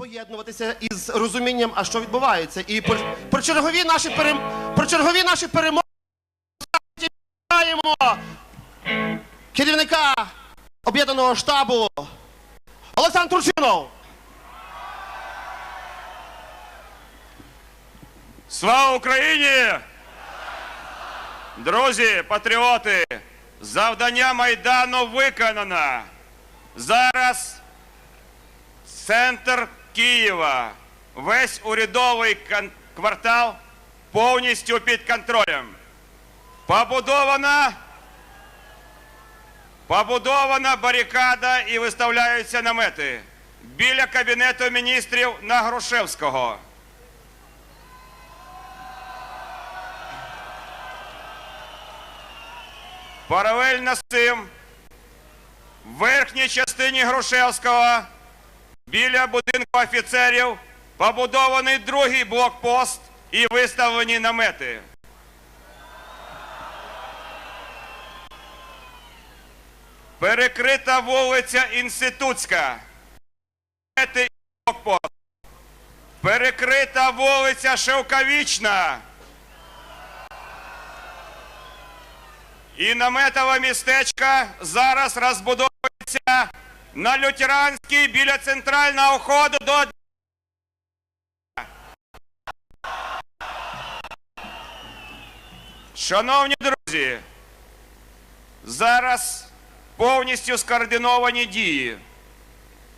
поєднуватися із розумінням, а що відбувається. І про, про чергові наші перем... про чергові наші перемоги керівника об'єднаного штабу Олександр Турчинов. Слава Україні! Друзі, патріоти! Завдання Майдану виконано. Зараз центр Києва, весь урядовий квартал повністю під контролем. Побудована, побудована барикада і виставляються намети біля кабінету міністрів на Грушевського. Паралельно з цим в верхній частині Грушевського біля будинку офіцерів побудований другий блокпост і виставлені намети. Перекрита вулиця Інститутська. Намети і блокпост. Перекрита вулиця Шевковічна. І наметове містечко зараз розбудовується на лютеранській біля центрального входу до Шановні друзі, зараз повністю скоординовані дії.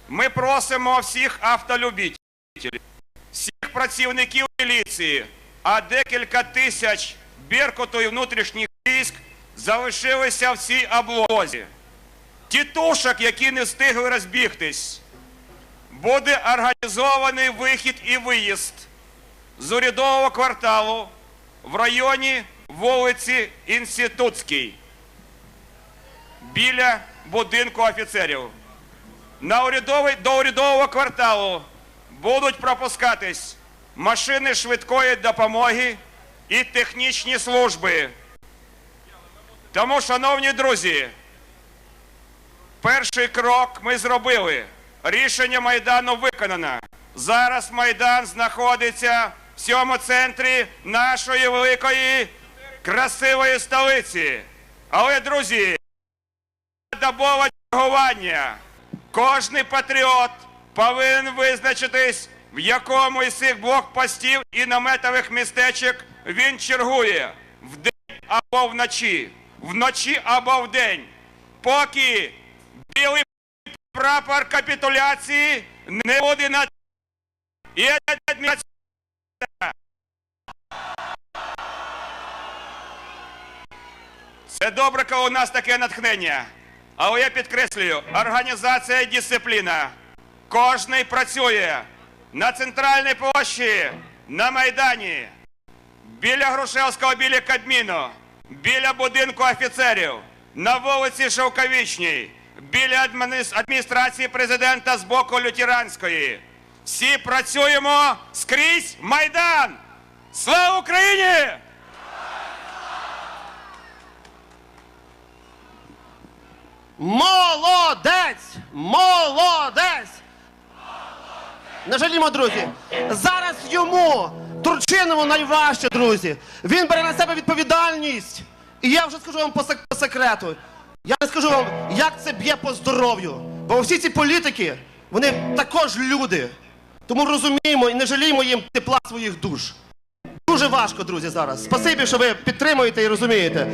Ми просимо всіх автолюбителів, всіх працівників міліції, а декілька тисяч Беркуту і внутрішніх військ залишилися в цій облозі. Тітушок, які не встигли розбігтись, буде організований вихід і виїзд з урядового кварталу в районі вулиці Інститутській біля будинку офіцерів. На урядовий, до урядового кварталу будуть пропускатись машини швидкої допомоги і технічні служби. Тому, шановні друзі, перший крок ми зробили. Рішення Майдану виконано. Зараз Майдан знаходиться в цьому центрі нашої великої красивої столиці. Але, друзі, добове чергування. Кожний патріот повинен визначитись, в якому із цих блокпостів і наметових містечок він чергує вдень або вночі, вночі або вдень, поки білий прапор капітуляції не буде на адміністрація Це добре, коли у нас таке натхнення. Але я підкреслюю, організація і дисципліна. Кожний працює на центральній площі, на Майдані, біля Грушевського, біля Кабміну, біля будинку офіцерів, на вулиці Шовковічній, біля адміністрації президента з боку Лютеранської. Всі працюємо скрізь Майдан! Слава Україні! Молодець! Молодець! Не жалімо, друзі. Зараз йому, Турчинову, найважче, друзі. Він бере на себе відповідальність. І я вже скажу вам по сек- по секрету. Я не скажу вам, як це б'є по здоров'ю. Бо всі ці політики, вони також люди. Тому розуміємо і не жаліємо їм тепла своїх душ. Дуже важко, друзі, зараз. Спасибі, що ви підтримуєте і розумієте.